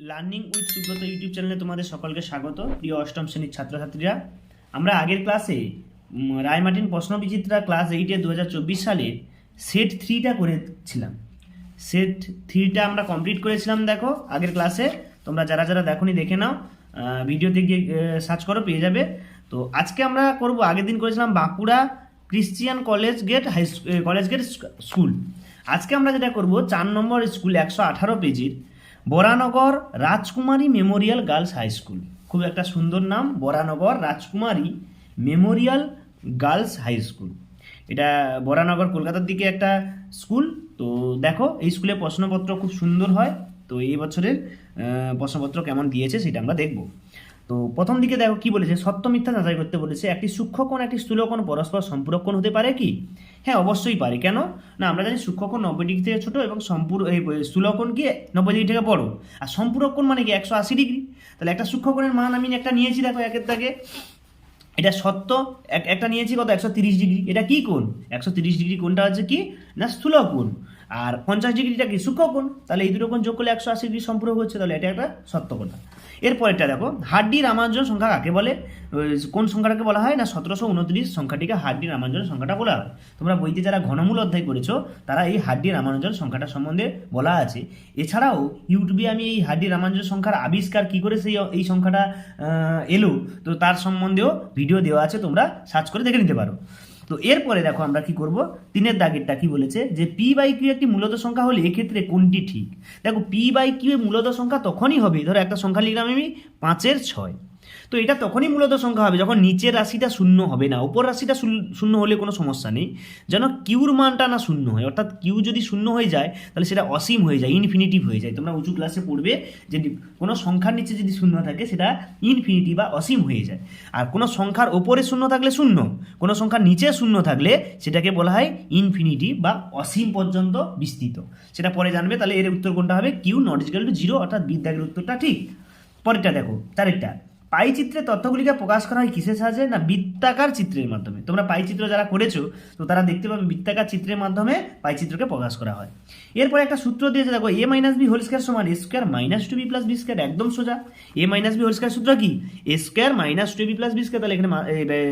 Learning with Subrata YouTube চ্যানেলে তোমাদের সকলকে স্বাগত। প্রিয় অষ্টম শ্রেণির ছাত্রছাত্রীরা, আমরা আগের ক্লাসে রায়মার্টিন প্রশ্ন বিচিত্রা ক্লাস এইটে দু হাজার চব্বিশ সালে সেট থ্রিটা করেছিলাম। সেট থ্রিটা আমরা কমপ্লিট করেছিলাম, দেখো, আগের ক্লাসে তোমরা যারা যারা দেখোনি, দেখে নাও। ভিডিওতে গিয়ে সার্চ করো, পেয়ে যাবে। তো আজকে আমরা করব, আগের দিন করেছিলাম Bankura Christian college gate high college gate school আজকে আমরা যেটা করব, চার নম্বর স্কুল একশো আঠারো পেজের বরানগর রাজকুমারী মেমোরিয়াল গার্লস হাই স্কুল। খুব একটা সুন্দর নাম, বরানগর রাজকুমারী মেমোরিয়াল গার্লস হাই স্কুল। এটা বরানগর কলকাতার দিকে একটা স্কুল। তো দেখো, এই স্কুলে প্রশ্নপত্র খুব সুন্দর হয়। তো এই বছরের প্রশ্নপত্র কেমন দিয়েছে সেটা আমরা দেখব। তো প্রথম দিকে দেখো কি বলেছে? সত্য মিথ্যা যাচাই করতে বলেছে। একটি সূক্ষ্মকোণ একটি স্থূলকোণ পরস্পর সম্পূরকোণ হতে পারে কি? হ্যাঁ অবশ্যই পারে। কেন? না, আমরা জানি সূক্ষ্মকোণ নব্বই ডিগ্রি থেকে ছোটো এবং সম্পূর এই স্থূলকোণ কি? নব্বই ডিগ্রি থেকে বড়। আর সম্পূরক কোণ মানে কি? একশো আশি ডিগ্রি। তাহলে একটা সূক্ষ্মকোণের মান আমি একটা নিয়েছি দেখো একের দাগে। এটা সত্য। এক, একটা নিয়েছি কত? একশো তিরিশ ডিগ্রি। এটা কি কোণ? একশো তিরিশ ডিগ্রি কোণটা হচ্ছে কি? না, স্থূল কোণ। আর পঞ্চাশ ডিগ্রিটা কি? সূক্ষ্ম কোণ। তাহলে এই দুটো কোণ যোগ করলে একশো আশি ডিগ্রি সম্পূরক হচ্ছে। তাহলে এটা একটা সত্য কথা এরপরেরটা দেখো, হাড্ডি রামানুজন সংখ্যা কাকে বলে? কোন সংখ্যাটাকে বলা হয়? না, সতেরোশো উনত্রিশ সংখ্যাটিকে হাড্ডি রামানুজন সংখ্যাটা বলা হয়। তোমরা বইতে যারা ঘনমূল অধ্যায় করেছ, তারা এই হাড্ডি রামানুজন সংখ্যাটা সম্বন্ধে বলা আছে। এছাড়াও, ইউটিউবে আমি এই হাড্ডি রামানুজন সংখ্যার আবিষ্কার কি করে সেই, এই সংখ্যাটা এলো, তো তার সম্বন্ধেও ভিডিও দেওয়া আছে, তোমরা সার্চ করে দেখে নিতে পারো। তো এরপরে দেখো আমরা কি করব? তিনের দাগেরটা কি বলেছে? যে পি বাই কিউ একটি মূলত সংখ্যা হলে এক্ষেত্রে কোনটি ঠিক? দেখো পি বাই কিউ মূলত সংখ্যা তখনই হবে। ধরো একটা সংখ্যা লিখলাম আমি পাঁচের ছয়। তো এটা তখনই মূলত সংখ্যা হবে যখন নিচের রাশিটা শূন্য হবে না, উপর রাশিটা শূন্য- হলে কোনো সমস্যা নেই। যেন কিউর মানটা না শূন্য হয়, অর্থাৎ কিউ যদি শূন্য হয়ে যায়, তাহলে সেটা অসীম হয়ে যায় ইনফিনিটিভ হয়ে যায়। তোমরা উঁচু ক্লাসে পড়বে যে কোনো সংখ্যার নিচে যদি শূন্য থাকে, সেটা ইনফিনিটি বা অসীম হয়ে যায়। আর কোনো সংখ্যার ওপরে শূন্য থাকলে শূন্য, কোনো সংখ্যার নিচে শূন্য থাকলে সেটাকে বলা হয় ইনফিনিটি বা অসীম পর্যন্ত বিস্তৃত। সেটা পরে জানবে, তাহলে এর উত্তর কোনটা হবে? Q not equal to zero, অর্থাৎ বিদ্যাগের উত্তরটা ঠিক। পরেরটা দেখো চারেরটা পাই চিত্রে তথ্যগুলিকে প্রকাশ করা হয় কিসের সাহায্যে? না বৃত্তাকার চিত্রের মাধ্যমে। তোমরা পাই চিত্র যারা করেছ, তো তারা দেখতে পাবে বৃত্তাকার চিত্রের মাধ্যমে পাই চিত্রকে প্রকাশ করা হয়। এরপরে একটা সূত্র দিয়েছে, দেখো A minus B whole square সমান A square minus two B plus B square একদম সোজা। A minus B whole square সূত্র কি? A square minus two B plus B square তাহলে এখানে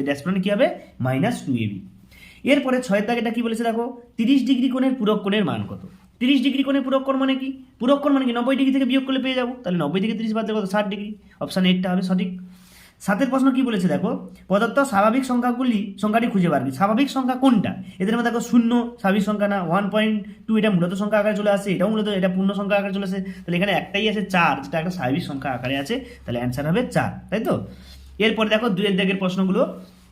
ড্যাশপ্রানে কি হবে? মাইনাস টু এ বি এরপরে ছয়ের দাগেটা কি বলেছে, দেখো? তিরিশ ডিগ্রি কোণের পূরক কোণের মান কত? তিরিশ ডিগ্রি কোণ মানে কি? পূরক কোণ মানে কি? নব্বই ডিগ্রি থেকে বিয়োগ করলে পেয়ে যাব। তাহলে নব্বই থেকে তিরিশ বাদ কত ষাট ডিগ্রি। অপশান এইটটা হবে সঠিক। সাতের প্রশ্ন কি বলেছে দেখো? প্রদত্ত স্বাভাবিক সংখ্যাগুলি, সংখ্যাটি খুঁজে পারবি স্বাভাবিক সংখ্যা কোনটা? এদের মধ্যে দেখো শূন্য, স্বাভাবিক সংখ্যা না ওয়ান পয়েন্ট টু এটা মূলত সংখ্যা আকারে চলে আসে, এটাও মূলত, এটা পূর্ণ সংখ্যা আকারে চলে আসে। তাহলে এখানে একটাই আছে চার, যেটা একটা স্বাভাবিক সংখ্যা আকারে আছে। তাহলে অ্যান্সার হবে চার, তাই তো? এরপরে দেখো দুয়ের দাগের প্রশ্নগুলো।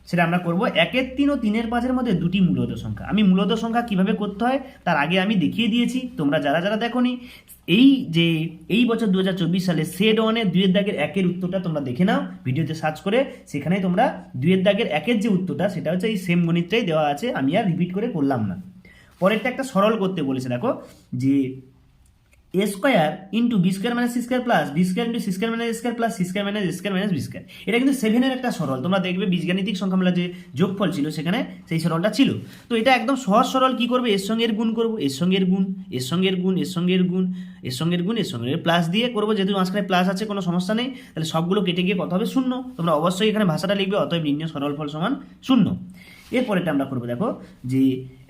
সেটা আমরা করব একের তিন ও তিনের পাঁচের মধ্যে দুটি মূলত সংখ্যা। আমি মূলত সংখ্যা কীভাবে করতে হয় তার আগে আমি দেখিয়ে দিয়েছি, তোমরা যারা যারা দেখোনি, এই যে এই বছর দু হাজার চব্বিশ সালে সেড ওয়ানের দুয়ের দাগের একের উত্তরটা তোমরা দেখে নাও, ভিডিওতে সার্চ করে সেখানে তোমরা দুয়ের দাগের একের যে উত্তরটা সেটা হচ্ছে এই সেম গণিতটাই দেওয়া আছে, আমি আর রিপিট করে করলাম না। পরেরটা একটা সরল করতে বলেছে, দেখো, যে A square into B square minus square plus B square into C square minus square plus C square minus square minus B square এটা কিন্তু সেভেনের একটা সরল। তোমরা দেখবে বীজগাণিতিক সংখ্যামেলা যে যোগফল ছিল সেখানে সেই সরলটা ছিল। তো এটা একদম সহজ সরল কি করবে? এর সঙ্গে এর গুণ করব। এর সঙ্গে গুণ, এর সঙ্গে এর গুণ, এর সঙ্গে এর গুণ, এর সঙ্গে গুণ, এর সঙ্গে প্লাস দিয়ে করব। যেহেতু মাঝখানে প্লাস আছে, কোনো সমস্যা নেই। তাহলে সবগুলো কেটে গিয়ে কত হবে? শূন্য। তোমরা অবশ্যই এখানে ভাষাটা লিখবে, অতএব নির্ণয় সরল ফল সমান শূন্য। এরপরেটা আমরা করব, দেখো যে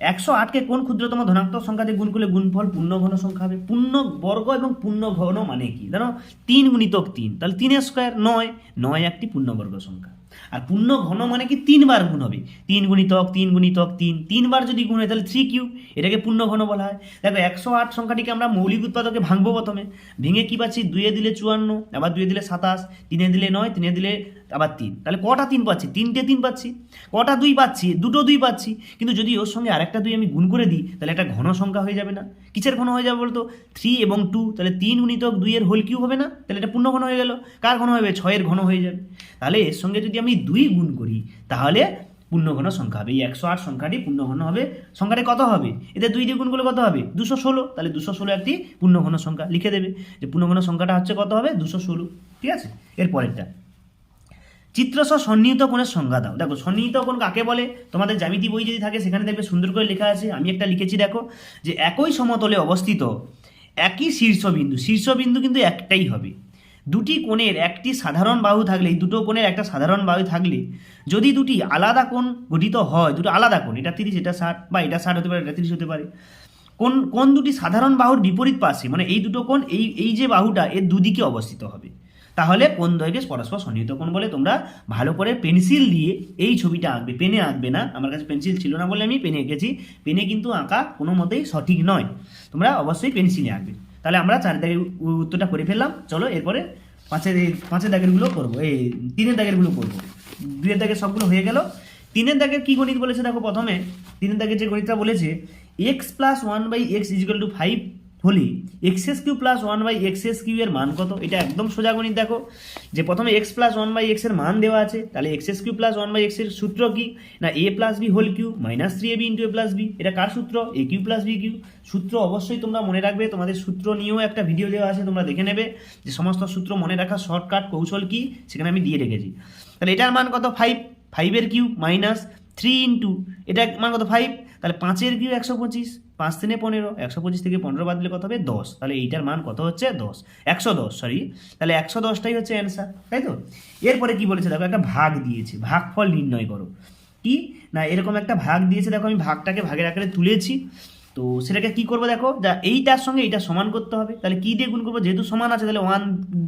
একশো আটকে কোন ক্ষুদ্রতম ধনাত্মক সংখ্যা দিয়ে গুণ করলে গুণফল পূর্ণ ঘন সংখ্যা হবে? পূর্ণ বর্গ এবং পূর্ণ ঘন মানে কি? জানো তিন গুণিতক তিন। তাহলে তিনের স্কোয়ার নয়। নয় একটি পূর্ণবর্গ সংখ্যা। আর পূর্ণ ঘন মানে কি? তিনবার গুণ হবে। তিন গুণিতক তিন গুণিতক, তিন। তিনবার যদি গুণ হয়, তাহলে থ্রি কিউ এটাকে পূর্ণ ঘন বলা হয়। দেখো, একশো আট সংখ্যাটিকে আমরা মৌলিক উৎপাদকে ভাঙবো প্রথমে। ভেঙে কি পাচ্ছি? দুয়ে দিলে চুয়ান্ন, আবার দুয়ে দিলে সাতাশ, তিনে দিলে নয়, তিনে দিলে আবার তিন। তাহলে কটা তিন পাচ্ছি? তিনটে তিন পাচ্ছি। কটা দুই পাচ্ছি? দুটো দুই পাচ্ছি। কিন্তু যদি ওর সঙ্গে আরেকটা দুই আমি গুণ করে দিই, তাহলে একটা ঘন সংখ্যা হয়ে যাবে না। কিসের ঘন হয়ে যাবে বলতো? থ্রি এবং টু তাহলে তিন গুণিতক দুইয়ের হোল কিউ হবে না? তাহলে এটা পূর্ণ ঘন হয়ে গেল। কার ঘন হবে? ছয়ের ঘন হয়ে যাবে। তাহলে এর সঙ্গে যদি আমি দুই গুণ করি, তাহলে পূর্ণঘন সংখ্যা হবে। এই একশো আট সংখ্যাটি পূর্ণঘন হবে। সংখ্যাটি কত হবে? এতে দুই দিয়ে গুণ করলে কত হবে? দুশো ষোলো। তাহলে দুশো ষোলো একটি পূর্ণঘন সংখ্যা লিখে দেবে। যে পূর্ণঘন সংখ্যাটা হচ্ছে কত হবে? দুশো ষোলো। ঠিক আছে? এর পরেরটা। চিত্রসহ সন্নিহিত কোণের সংজ্ঞা দাও। দেখো, সন্নিহিত কোণ কাকে বলে? তোমাদের জ্যামিতি বই যদি থাকে, সেখানে দেখবে সুন্দর করে লেখা আছে। আমি একটা লিখেছি, দেখো, যে একই সমতলে অবস্থিত একই শীর্ষবিন্দু। শীর্ষবিন্দু কিন্তু একটাই হবে। দুটি কোণের একটি সাধারণ বাহু থাকলে দুটো কোণের একটা সাধারণ বাহু থাকলে, যদি দুটি আলাদা কোণ গঠিত হয়, দুটো আলাদা কোণ, এটা তিরিশ, এটা ষাট, বা এটা ষাট হতে পারে, এটা তিরিশ হতে পারে কোন কোন দুটি সাধারণ বাহুর বিপরীত পাশে মানে এই দুটো কোণ, এই এই যে বাহুটা, এর দুদিকে অবস্থিত হবে। তাহলে কোন দ্বয়কে পরস্পর সন্নিহিত কোণ বলে তোমরা ভালো করে পেন্সিল দিয়ে এই ছবিটা আঁকবে, পেনে আঁকবে না। আমার কাছে পেন্সিল ছিল না বলে আমি পেনে এঁকেছি। পেনে কিন্তু আঁকা কোনো মতেই সঠিক নয়। তোমরা অবশ্যই পেন্সিলে আঁকবে। তাহলে আমরা চার দাগের উত্তরটা করে ফেললাম। চলো এরপরে পাঁচের পাঁচের দাগেরগুলো করব। এই তিনের দাগেরগুলো করব। দুয়ের দাগের সবগুলো হয়ে গেল। তিনের দাগের কি গণিত বলেছে দেখো প্রথমে? তিনের দাগের যে গণিতটা বলেছে X plus one by X equal to five হলে X S cube plus one by X S cube এর মান কত? এটা একদম সোজা গণিত দেখো। যে প্রথমে এক্স প্লাস ওয়ান বাই এক্সের মান দেওয়া আছে, তাহলে X S cube plus one by এক্সের সূত্র কি? না A plus B whole cube minus three A B into A plus B এটা কার সূত্র? A cube plus B cube সূত্র অবশ্যই তোমরা মনে রাখবে, তোমাদের সূত্র নিয়েও একটা ভিডিও দেওয়া আছে, তোমরা দেখে নেবে যে সমস্ত সূত্র মনে রাখার শর্টকাট কৌশল কি, সেখানে আমি দিয়ে রেখেছি। তাহলে এটার মান কত? ফাইভ ফাইভের কিউ মাইনাস থ্রি ইন্টু এটা মান কত? ফাইভ তাহলে পাঁচের কিউ একশো পঁচিশ, পাঁচ তিনে পনেরো, একশো পঁচিশ থেকে পনেরো বাদ দিলে কত হবে? দশ। তাহলে এইটার মান কত হচ্ছে? দশ। একশো দশ সরি তাহলে একশো দশটাই হচ্ছে অ্যান্সার তাই তো? এরপরে কি বলেছে? দেখো একটা ভাগ দিয়েছে। ভাগফল নির্ণয় করো। কি? না, এরকম একটা ভাগ দিয়েছে। দেখো আমি ভাগটাকে ভাগের আকারে তুলেছি। তো সেটাকে কি করব দেখো? যা এইটার সঙ্গে এইটা সমান করতে হবে। তাহলে কি দিয়ে গুণ করব? যেহেতু সমান আছে, তাহলে ওয়ান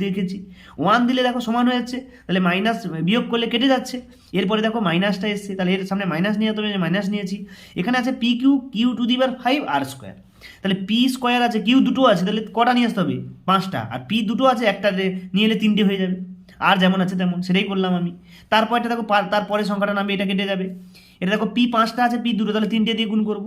দেখেছি। ওয়ান দিলে দেখো সমান হয়ে যাচ্ছে। তাহলে মাইনাস বিয়োগ করলে কেটে যাচ্ছে। এরপরে দেখো মাইনাসটা এসছে। তাহলে এর সামনে মাইনাস নিয়ে যেতে হবে মাইনাস নিয়েছি। এখানে আছে পি কিউ কিউ টু দিবার ফাইভ আর স্কোয়ার তাহলে পি স্কোয়ার আছে কিউ দুটো আছে, তাহলে কটা নিয়ে আসতে হবে? পাঁচটা। আর পি দুটো আছে, একটা নিয়ে এলে তিনটে হয়ে যাবে। আর যেমন আছে তেমন, সেটাই করলাম আমি। তারপরটা দেখো তারপরে সংখ্যাটা নামবে এটা কেটে যাবে। এটা দেখো পি পাঁচটা আছে পি দুটো, তাহলে তিনটে দিয়ে গুণ করব।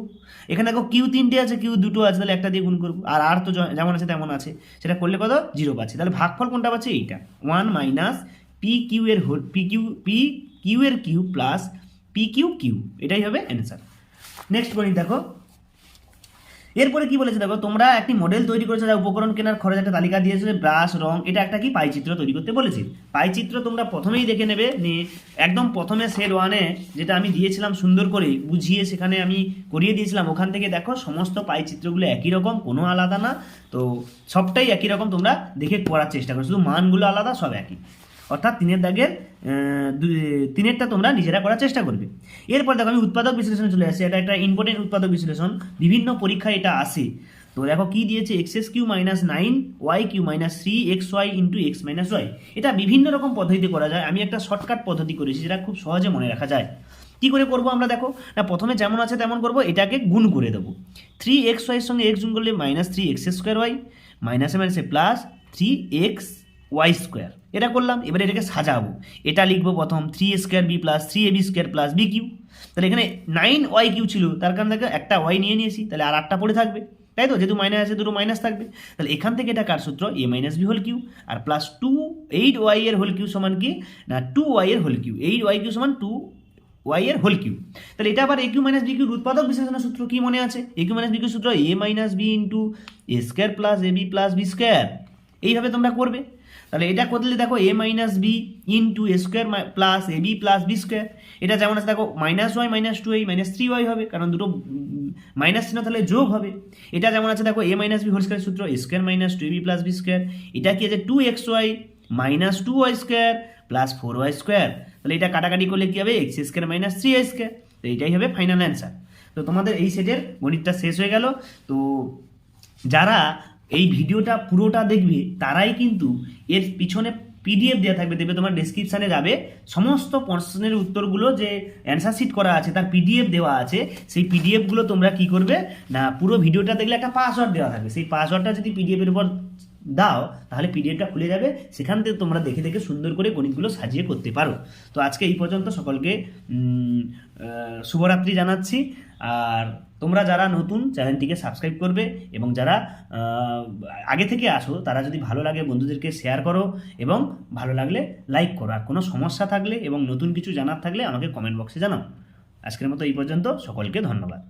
এখানে দেখো কিউ তিনটে আছে কিউ দুটো আছে, তাহলে একটা দিয়ে গুণ করব। আর আর তো যেমন আছে তেমন আছে। সেটা করলে কত? জিরো পাচ্ছি। তাহলে ভাগফল কোনটা পাচ্ছে? এইটা। ওয়ান মাইনাস পি কিউ এর whole P Q P Q এর Q plus P Q Q এটাই হবে অ্যান্সার নেক্সট পয়েন্ট দেখো। এরপরে কি বলেছে দেখো, তোমরা একটি মডেল তৈরি করেছ, যা উপকরণ কেনার খরচ একটা তালিকা দিয়েছে, ব্রাশ, রং, এটা একটা কি পাইচিত্র তৈরি করতে বলেছি। পাইচিত্র তোমরা প্রথমেই দেখে নেবে একদম প্রথমে সেট ওয়ানে যেটা আমি দিয়েছিলাম সুন্দর করে বুঝিয়ে সেখানে আমি করিয়ে দিয়েছিলাম, ওখান থেকে দেখো সমস্ত পাইচিত্রগুলো একই রকম, কোনো আলাদা না। তো সবটাই একই রকম তোমরা দেখে করার চেষ্টা করো, শুধু মানগুলো আলাদা, সব একই। অর্থাৎ তিনের দাগের তিনেরটা তোমরা নিজেরা করার চেষ্টা করবে। এরপর দেখো আমি উৎপাদক বিশ্লেষণে চলে আসি, এটা একটা ইম্পর্টেন্ট উৎপাদক বিশ্লেষণ, বিভিন্ন পরীক্ষায় এটা আসে। তো দেখো কি দিয়েছে X S cube minus nine Y cube minus three X Y into X minus Y এটা বিভিন্ন রকম পদ্ধতিতে করা যায়, আমি একটা শর্টকাট পদ্ধতি করেছি যেটা খুব সহজে মনে রাখা যায়। কি করে করব আমরা দেখো, না প্রথমে যেমন আছে তেমন করব, এটাকে গুণ করে দেবো। থ্রি এক্স ওয়াইয়ের সঙ্গে এক্স গুণ করলে minus three X square Y মাইনাসে মাইনাসে plus three X Y square এটা করলাম, এবারে এটাকে সাজাবো। এটা লিখব প্রথম three square B plus three A B square plus B cube তাহলে এখানে নাইন ওয়াই কিউ ছিল, তার কারণে দেখো একটা ওয়াই নিয়ে নিয়েছি, তাহলে আর আটটা পড়ে থাকবে। তাই তো? যেহেতু মাইনাস আছে, দুটো মাইনাস থাকবে। তাহলে এখান থেকে এটা কার সূত্র? A minus B whole cube R plus two eight Y এর হোল কিউ সমান কি? না টু ওয়াই এর whole cube eight Y cube সমান টু ওয়াই এর হোল কিউ তাহলে এটা আবার এ কিউ মাইনাস বি কিউর উৎপাদক বিশ্লেষণের সূত্র কি মনে আছে? A cube minus B cube সূত্র A minus B into A square plus A B plus B square এইভাবে তোমরা করবে। তাহলে এটা করলে দেখো A minus B into A square plus A B plus B square এটা যেমন আছে, দেখো মাইনাস ওয়াই মাইনাস টু এই মাইনাস থ্রি ওয়াই হবে, কারণ দুটো মাইনাস চিহ্ন তাহলে যোগ হবে। এটা যেমন আছে, দেখো A minus B whole square সূত্র A square minus two B plus B square এটা কি আছে two X Y minus two Y square plus four Y square তাহলে এটা কাটাকাটি করলে কি হবে X square minus three Y square তো এটাই হবে ফাইনাল অ্যান্সার তো তোমাদের এই সেটের গণিতটা শেষ হয়ে গেল। তো যারা এই ভিডিওটা পুরোটা দেখবে, তারাই কিন্তু এর পিছনে পিডিএফ দেওয়া থাকবে দেবে তোমার ডেসক্রিপশানে যাবে। সমস্ত প্রশ্নের উত্তরগুলো যে অ্যান্সার শিট করা আছে, তার পিডিএফ দেওয়া আছে, সেই পিডিএফগুলো তোমরা কি করবে? না, পুরো ভিডিওটা দেখলে একটা পাসওয়ার্ড দেওয়া থাকবে। সেই পাসওয়ার্ডটা যদি পিডিএফের উপর দাও, তাহলে পিডিএফটা খুলে যাবে। সেখান থেকে তোমরা দেখে দেখে সুন্দর করে গণিতগুলো সাজিয়ে করতে পারো। তো আজকে এই পর্যন্ত সকলকে শুভরাত্রি জানাচ্ছি। আর তোমরা যারা নতুন, চ্যানেলটিকে সাবস্ক্রাইব করবে এবং যারা আগে থেকে আসো, তারা যদি ভালো লাগে বন্ধুদেরকে শেয়ার করো এবং ভালো লাগলে লাইক করো। আর কোনো সমস্যা থাকলে এবং নতুন কিছু জানার থাকলে আমাকে কমেন্ট বক্সে জানাও। আজকের মতো এই পর্যন্ত, সকলকে ধন্যবাদ।